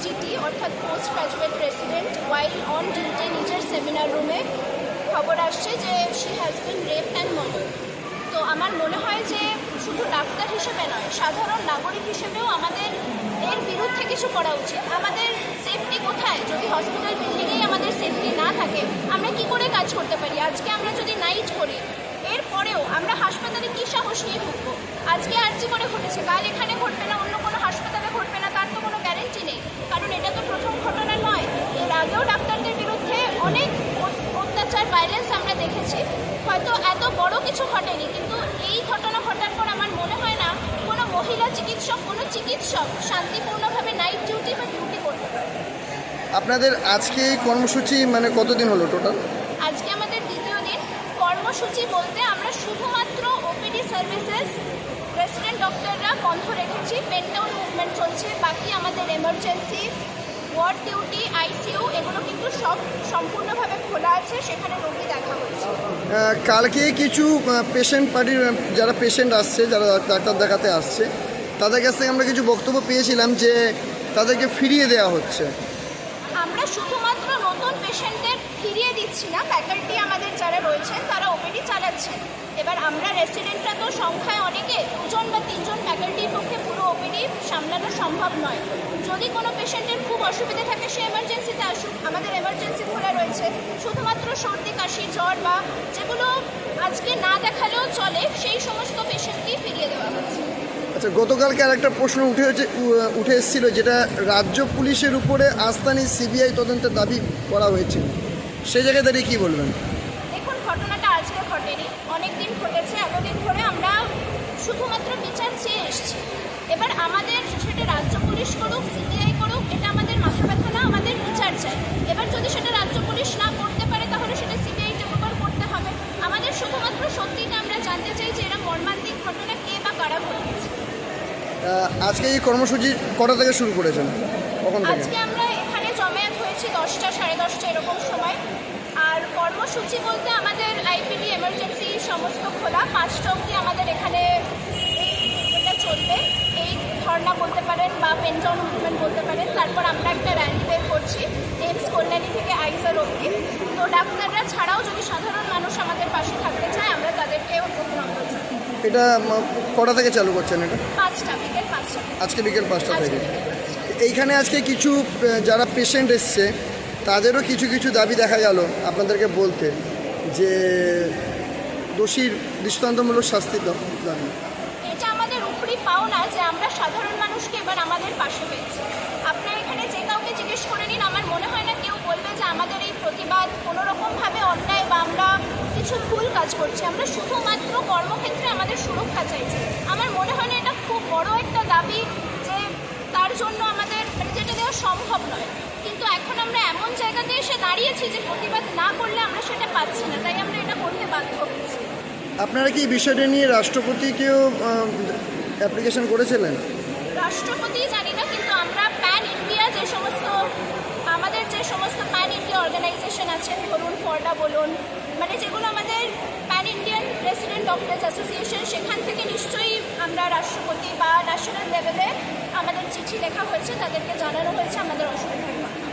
অর্থাৎ post graduate resident while on duty নিজের seminar রুমে খবর আসছে যে she has been rape and murder তো আমার মনে হয় যে শুধু ডাক্তার হিসেবে নয়, সাধারণ নাগরিক হিসেবেও আমাদের এর বিরুদ্ধে কিছু করা উচিত। আমাদের সেফটি কোথায়? যদি হসপিটাল বিল্ডিংয়েই আমাদের সেফটি না থাকে, আমরা কি করে কাজ করতে পারি? আজকে আমরা যদি নাইট করি, এরপরেও আমরা হাসপাতালে কী সাহস নিয়ে ঢুকবো আজকে আর্জি করে ঘটেছে? কাল এখানে ঘটবে না, অন্য কোনো হাসপাতালে ঘটবে না তার তো কোনো গ্যারেন্টি নেই কারণ এটা তো প্রথম ঘটনা নয় এর আগেও ডাক্তারদের বিরুদ্ধে অনেক অ- অত্যাচার ভাইলেন্স আমরা দেখেছি হয়তো এত বড় কিছু ঘটেনি কিন্তু এই ঘটনা ঘটার পর আমার মনে হয় না কোনো মহিলা চিকিৎসক চিকিৎসক শান্তিপূর্ণভাবে নাইট ডিউটি বা ডিউটি করতে আপনাদের আজকে এই কর্মসূচি মানে কতদিন হলো টোটাল আজকে আমাদের দ্বিতীয় দিন। কর্মসূচি বলতে আমরা শুধুমাত্র ওপিডি সার্ভিসেস রেসিডেন্ট ডক্টররা বন্ধ রেখেছি। পেনটাউন মুভমেন্ট চলছে বাকি আমাদের এমার্জেন্সি ওয়ার্ড ডিউটি আইসিইউ এগুলো কিন্তু সব সম্পূর্ণভাবে খোলা আছে। সেখানে রোগী দেখা হচ্ছে। কালকে কিছু পেশেন্ট পার্টির যারা পেশেন্ট আসছে যারা ডাক্তার দেখাতে আসছে তাদের কাছ থেকে আমরা কিছু বক্তব্য পেয়েছিলাম যে তাদেরকে ফিরিয়ে দেওয়া হচ্ছে। আমরা শুধুমাত্র নতুন পেশেন্টদের ফিরিয়ে দিচ্ছি না, ফ্যাকাল্টি আমাদের যারা রয়েছেন তারা ওপিডি চালাচ্ছেন। এবার আমরা রেসিডেন্টরা তো সংখ্যায় অনেকে, দুজন বা তিনজন ফ্যাকাল্টির পক্ষে পুরো ওপিডি সামলানো সম্ভব নয়। যদি কোনো পেশেন্টের খুব অসুবিধা থাকে, সে এমার্জেন্সিতে আসুক। আমাদের এমার্জেন্সি খোলা রয়েছে। শুধুমাত্র সর্দি, কাশি, জ্বর বা যেগুলো আজকে না দেখালেও চলে, সেই সমস্ত পেশেন্টকেই ফিরিয়ে আচ্ছা গতকালকে আর একটা প্রশ্ন উঠে উঠে এসেছিল যেটা রাজ্য পুলিশের উপরে আস্তানি সিবিআই তদন্তের দাবি করা হয়েছিল সেই জায়গায় দাঁড়িয়ে কী বলবেন? দেখুন, ঘটনাটা আজকে ঘটেনি। অনেক দিন ঘটেছে, এতদিন ধরে আমরা শুধুমাত্র বিচার চেয়ে এসেছি। এবার আমাদের সেটা রাজ্য পুলিশ করুক, সিবিআই করুক, এটা আমাদের মাথা ব্যথা না, আমাদের বিচার চাই। এবার যদি সেটা রাজ্য আজকে এই কর্মসূচি কটা থেকে শুরু করেছেন? কখন থেকে? আজকে আমরা এখানে জমায়েত হয়েছি দশটা, সাড়ে দশটা এরকম সময়। আর কর্মসূচি বলতে আমাদের আইপিডি এমার্জেন্সি সমস্ত খোলা। পাঁচটা অবধি আমাদের এখানে চলবে। এই ধর্না বলতে পারেন বা পেনটাউন মুভমেন্ট বলতে পারেন। তারপর আমরা একটা র্যালি বের করছি এমস কল্যাণী থেকে আইসার অবধি। তো ডাক্তাররা ছাড়াও যদি সাধারণ মানুষ আমাদের পাশে থাকতে চায়, আমরা তাদেরকেও অভিনন্দন। এটা কটা থেকে চালু করছেন এটা। আজকে বিকেল পাঁচটা থেকে। এইখানে আজকে কিছু যারা পেশেন্ট এসছে তাদেরও কিছু কিছু দাবি দেখা গেল আপনাদেরকে বলতে যে দোষীর দৃষ্টান্তমূলক শাস্তি দাবি। এটা আমাদের উপরই পাওনা যে আমরা সাধারণ মানুষকে এবার আমাদের পাশে পেয়েছি আপনার এখানে যে কাউকে জিজ্ঞেস করে নিন আমার মনে হয় না কেউ বলবে যে আমাদের এই প্রতিবাদ কোনো রকমভাবে অন্যায় বা আমরা কিছু ভুল কাজ করছি। আমরা শুধুমাত্র কর্মক্ষেত্রে আমাদের সুরক্ষা চাইছি। আমার মনে হয় না এটা খুব বড় একটা দাবি যে তার জন্য আমাদের মানে যেটা দেওয়া সম্ভব নয়। কিন্তু এখন আমরা এমন জায়গাতে এসে দাঁড়িয়েছি যে প্রতিবাদ না করলে আমরা সেটা পাচ্ছি না। তাই আমরা এটা করতে বাধ্য হচ্ছি। আপনারা কি বিষয়টা নিয়ে রাষ্ট্রপতিকেও অ্যাপ্লিকেশন করেছিলেন? রাষ্ট্রপতি জানি না কিন্তু আমরা প্যান ইন্ডিয়া যে সমস্ত আমাদের যে সমস্ত প্যান ইন্ডিয়া অর্গানাইজেশন আছে ধরুন ফর্ডা বলুন মানে যেগুলো আমাদের pan Indian resident doctors association সেখান থেকে নিশ্চয়ই আমরা রাষ্ট্রপতি বা ন্যাশনাল লেভেলে আমাদের চিঠি লেখা হয়েছে, তাদেরকে জানানো হয়েছে, আমাদের অসুবিধার কথা।